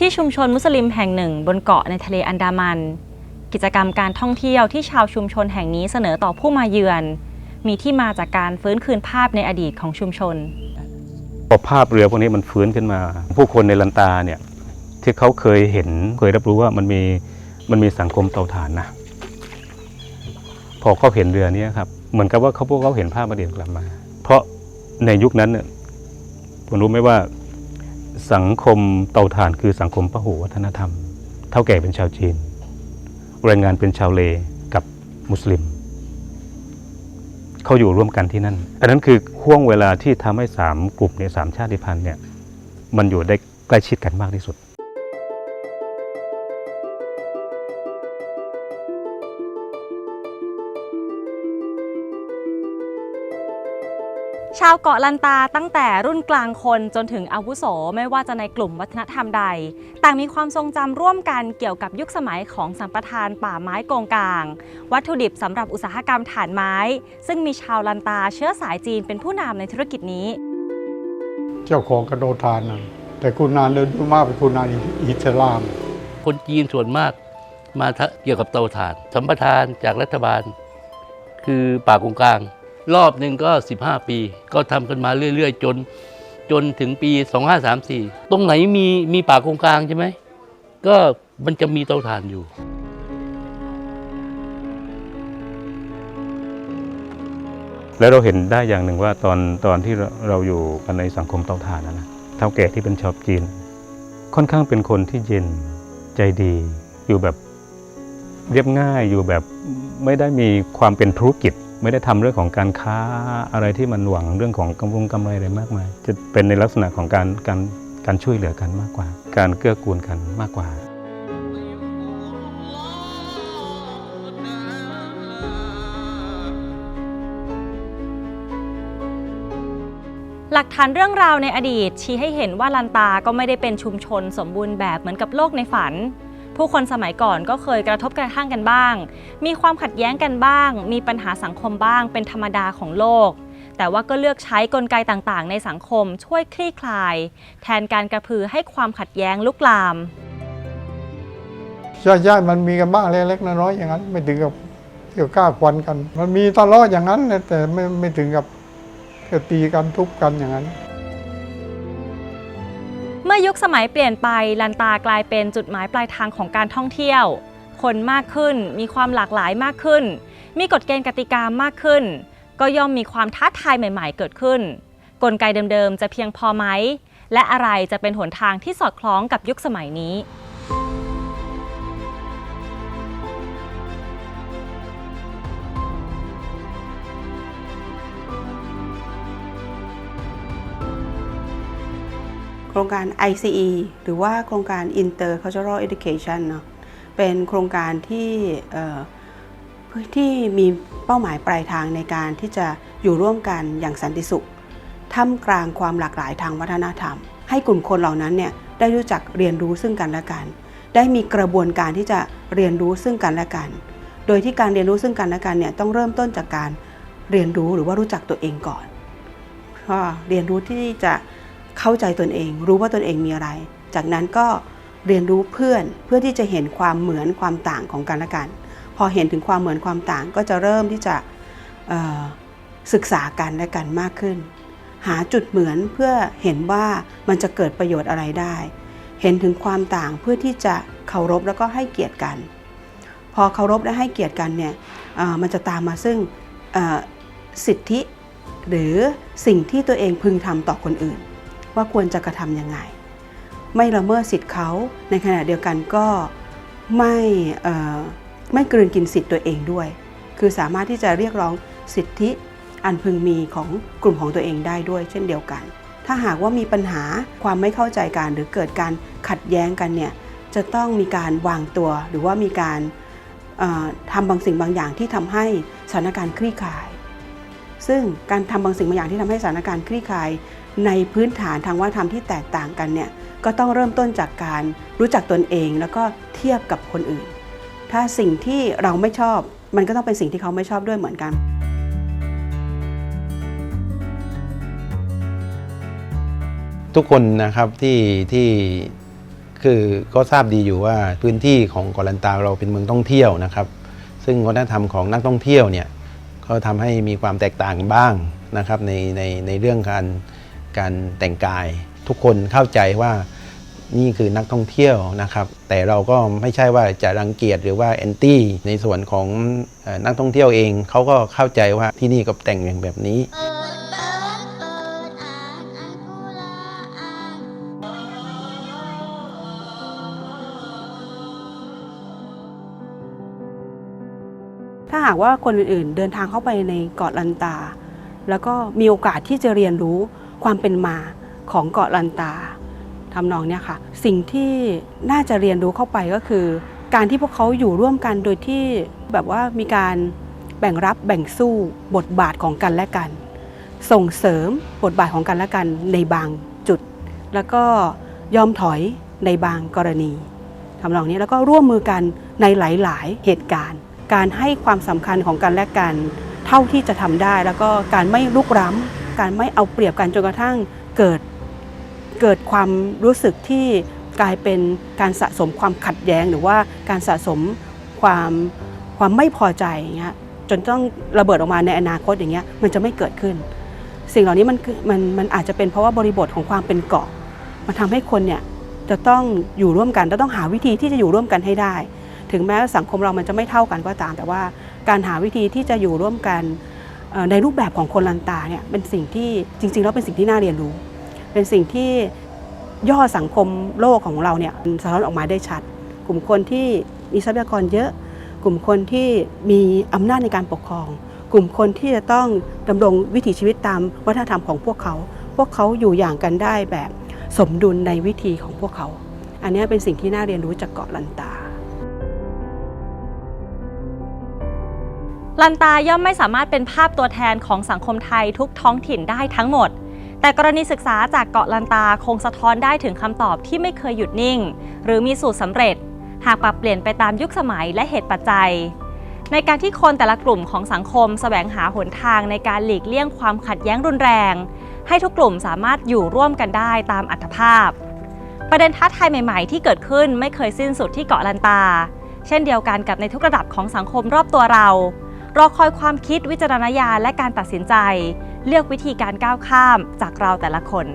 ที่ชุมชนมุสลิมแห่งหนึ่ง บนเกาะในทะเลอันดามัน กิจกรรมการท่องเที่ยวที่ชาวชุมชนแห่งนี้เสนอต่อผู้มาเยือน มีที่มาจากการฟื้นคืนภาพในอดีตของชุมชน พอภาพเรือพวกนี้มันฟื้นขึ้นมา ผู้คนในลันตาเนี่ยที่เขาเคยเห็นเคยรับรู้ว่ามันมีมันมีสังคมเตาถ่านนะพอเขาเห็นเรือนี้ครับเหมือนกับว่าเขาพวกเขาเห็นภาพอดีตกลับมา เพราะในยุคนั้นเนี่ยผมรู้ไหมว่า สังคมเตาถ่านคือสังคมพหูวัฒนธรรม เท่าแก่เป็นชาวจีน แรงงานเป็นชาวเลกับมุสลิม เขาอยู่ร่วมกันที่นั่น อันนั้นคือห่วงเวลาที่ทำให้สามกลุ่มเนี่ยสามชาติพันธุ์เนี่ยมันอยู่ได้ใกล้ชิดกันมากที่สุดาวเกาะลันตาตั้งแต่รุ่นกลางคนจนถึงอาวุโสไม่ว่าจะในกลุ่มวัฒนธรรมใด ต่างมีความทรงจำร่วมกันเกี่ยวกับยุคสมัยของสัมปทานป่าไม้โกงกลาง วัตถุดิบสำหรับอุตสาหกรรมถ่านไม้ ซึ่งมีชาวลันตาเชื้อสายจีนเป็นผู้นำในธุรกิจนี้ เจ้าของกระโดทานนะแต่คุณนานเดินมากเป็นคุณนานอิสลาม คนจีนส่วนมากมาทะเกี่ยวกับเตาถ่าน สัมปทานจากรัฐบาล คือป่ากงกลาง รอบหนึ่งก็ 15 ปี ก็ทำกันมาเรื่อย ๆ จน จนถึงปี 2534 ตรงไหนมีมีป่ากงกลางใช่ไหม ก็มันจะมีเตาถ่านอยู่ แล้วเราเห็นได้อย่างหนึ่งว่าตอนตอนที่เราเราอยู่กันในสังคมเตาถ่านนะนะเท่าแก่ที่เป็นชาวจีน ค่อนข้างเป็นคนที่เย็นใจดีอยู่แบบเรียบง่ายอยู่แบบไม่ได้มีความเป็นธุรกิจ ไม่ได้ทำเรื่องของการค้าอะไรที่มันหวังเรื่องของกำลงกำไรอะไรมากมาย จะเป็นในลักษณะของการการการช่วยเหลือกันมากกว่า การเกื้อกูลกันมากกว่าหลักฐานเรื่องราวในอดีตชี้ให้เห็นว่าลันตาก็ไม่ได้เป็นชุมชนสมบูรณ์แบบเหมือนกับโลกในฝัน ผู้คนสมัยก่อนก็เคยกระทบกระทั่งกันบ้าง มีความขัดแย้งกันบ้าง มีปัญหาสังคมบ้าง เป็นธรรมดาของโลก แต่ว่าก็เลือกใช้กลไกต่างๆ ในสังคมช่วยคลี่คลาย แทนการกระพือให้ความขัดแย้งลุกลามญาติญาติมันมีกันบ้างเล็กๆน้อยๆอย่างนั้น ไม่ถึงกับเกี่ยวก้าวควันกัน มันมีตลอดอย่างนั้นแต่ไม่ไม่ถึงกับตีกันทุบกันอย่างนั้น อยุคสมัยเปลี่ยนไปลันตากลายเป็นจุดหมายปลายทางของการท่องเที่ยว คนมากขึ้น มีความหลากหลายมากขึ้น มีกฎเกณฑ์กติกามากขึ้น ก็ย่อมมีความท้าทายใหม่ ๆ เกิดขึ้น กลไกเดิมๆ จะเพียงพอไหม และอะไรจะเป็นหนทางที่สอดคล้องกับยุคสมัยนี้ ครงการ ICE หรือว่าโครงการ Intercultural Education เนาะเป็นโครงการที่เอ่อที่มีเป้าหมายปลายทางในการที่จะอยู่ร่วมกันอย่างสันติสุขท่ามกลางความหลากหลายทางวัฒนธรรม ให้กลุ่มคนเหล่านั้นเนี่ยได้รู้จักเรียนรู้ซึ่งกันและกัน ได้มีกระบวนการที่จะเรียนรู้ซึ่งกันและกัน โดยที่การเรียนรู้ซึ่งกันและกันเนี่ยต้องเริ่มต้นจากการเรียนรู้หรือว่ารู้จักตัวเองก่อนเรียนรู้ที่จะ เข้าใจตนเอง รู้ว่าตนเองมีอะไร จากนั้นก็เรียนรู้เพื่อนเพื่อที่จะเห็นความเหมือนความต่างของกันและกัน พอเห็นถึงความเหมือนความต่างก็จะเริ่มที่จะศึกษากันและกันมากขึ้น หาจุดเหมือนเพื่อเห็นว่ามันจะเกิดประโยชน์อะไรได้ เห็นถึงความต่างเพื่อที่จะเคารพแล้วก็ให้เกียรติกัน พอเคารพและให้เกียรติกันเนี่ยมันจะตามมาซึ่งสิทธิหรือสิ่งที่ตัวเองพึงทำต่อคนอื่น ว่าควรจะกระทำยังไง ไม่ละเมิดสิทธิ์เขาในขณะเดียวกันก็ไม่ไม่กลืนกินสิทธิ์ตัวเองด้วย คือสามารถที่จะเรียกร้องสิทธิอันพึงมีของกลุ่มของตัวเองได้ด้วย เช่นเดียวกัน ถ้าหากว่ามีปัญหาความไม่เข้าใจกันหรือเกิดการขัดแย้งกันเนี่ยจะต้องมีการวางตัว หรือว่ามีการเอ่อทำบางสิ่งบางอย่างที่ทำให้สถานการณ์คลี่คลาย ซึ่งการทำบางสิ่งบางอย่างที่ทำให้สถานการณ์คลี่คลาย ในพื้นฐานทางวัฒนธรรมที่แตกต่างกันเนี่ยก็ต้องเริ่มต้นจากการรู้จักตนเองแล้วก็เทียบกับคนอื่น ถ้าสิ่งที่เราไม่ชอบมันก็ต้องเป็นสิ่งที่เขาไม่ชอบด้วยเหมือนกัน ทุกคนนะครับที่ที่คือก็ทราบดีอยู่ว่าพื้นที่ของกาะลันตาเราเป็นเมืองท่องเที่ยวนะครับ ซึ่งวัฒนธรรมของนักท่องเที่ยวเนี่ยก็ทำให้มีความแตกต่างบ้างนะครับในในในเรื่องการ การแต่งกาย ทุกคนเข้าใจว่านี่คือนักท่องเที่ยวนะครับ แต่เราก็ไม่ใช่ว่าจะรังเกียจหรือว่าแอนตี้ในส่วนของนักท่องเที่ยวเองเขาก็เข้าใจว่าที่นี่ก็แต่งอย่างแบบนี้ถ้าหากว่าคนอื่นๆ เดินทางเข้าไปในเกาะลันตา แล้วก็มีโอกาสที่จะเรียนรู้ ความเป็นมาของเกาะลันตาทำนองเนี้ยค่ะ สิ่งที่น่าจะเรียนรู้เข้าไปก็คือ การที่พวกเขาอยู่ร่วมกันโดยที่แบบว่ามีการแบ่งรับแบ่งสู้บทบาทของกันและกัน ส่งเสริมบทบาทของกันและกันในบางจุด แล้วก็ยอมถอยในบางกรณีทำนองนี้แล้วก็ร่วมมือกันในหลาย ๆ เหตุการณ์ การให้ความสำคัญของกันและกัน เท่าที่จะทำได้ แล้วก็การไม่ลุกล้ำ การไม่เอาเปรียบกันจนกระทั่งเกิดเกิดความรู้สึกที่กลายเป็นการสะสมความขัดแย้ง หรือว่าการสะสมความความไม่พอใจอย่างเงี้ยจนต้องระเบิดออกมาในอนาคตอย่างเงี้ยมันจะไม่เกิดขึ้น สิ่งเหล่านี้มันมันมันอาจจะเป็นเพราะว่าบริบทของความเป็นเกาะมันทำให้คนเนี่ยจะต้องอยู่ร่วมกันจะต้องหาวิธีที่จะอยู่ร่วมกันให้ได้ ถึงแม้ว่าสังคมเรามันจะไม่เท่ากันก็ตาม แต่ว่าการหาวิธีที่จะอยู่ร่วมกัน ในรูปแบบของคนลันตาเนี่ยเป็นสิ่งที่จริง ๆ แล้วเป็นสิ่งที่น่าเรียนรู้ เป็นสิ่งที่ย่อสังคมโลกของเราเนี่ยสะท้อนออกมาได้ชัด กลุ่มคนที่มีทรัพยากรเยอะ กลุ่มคนที่มีอำนาจในการปกครอง กลุ่มคนที่จะต้องดำรงวิถีชีวิตตามวัฒนธรรมของพวกเขา พวกเขาอยู่อย่างกันได้แบบสมดุลในวิธีของพวกเขา อันนี้เป็นสิ่งที่น่าเรียนรู้จากเกาะลันตา ลันตาย่อมไม่สามารถเป็นภาพตัวแทนของสังคมไทยทุกท้องถิ่นได้ทั้งหมด แต่กรณีศึกษาจากเกาะลันตาคงสะท้อนได้ถึงคำตอบที่ไม่เคยหยุดนิ่ง หรือมีสูตรสำเร็จ หากปรับเปลี่ยนไปตามยุคสมัยและเหตุปัจจัย ในการที่คนแต่ละกลุ่มของสังคมแสวงหาหนทางในการหลีกเลี่ยงความขัดแย้งรุนแรง ให้ทุกกลุ่มสามารถอยู่ร่วมกันได้ตามอัตภาพ ประเด็นท้าทายใหม่ ๆ ที่เกิดขึ้นไม่เคยสิ้นสุดที่เกาะลันตา เช่นเดียวกันกับในทุกระดับของสังคมรอบตัวเรา รอคอยความคิดวิจารณญาณและการตัดสินใจ เลือกวิธีการก้าวข้ามจากเราแต่ละคน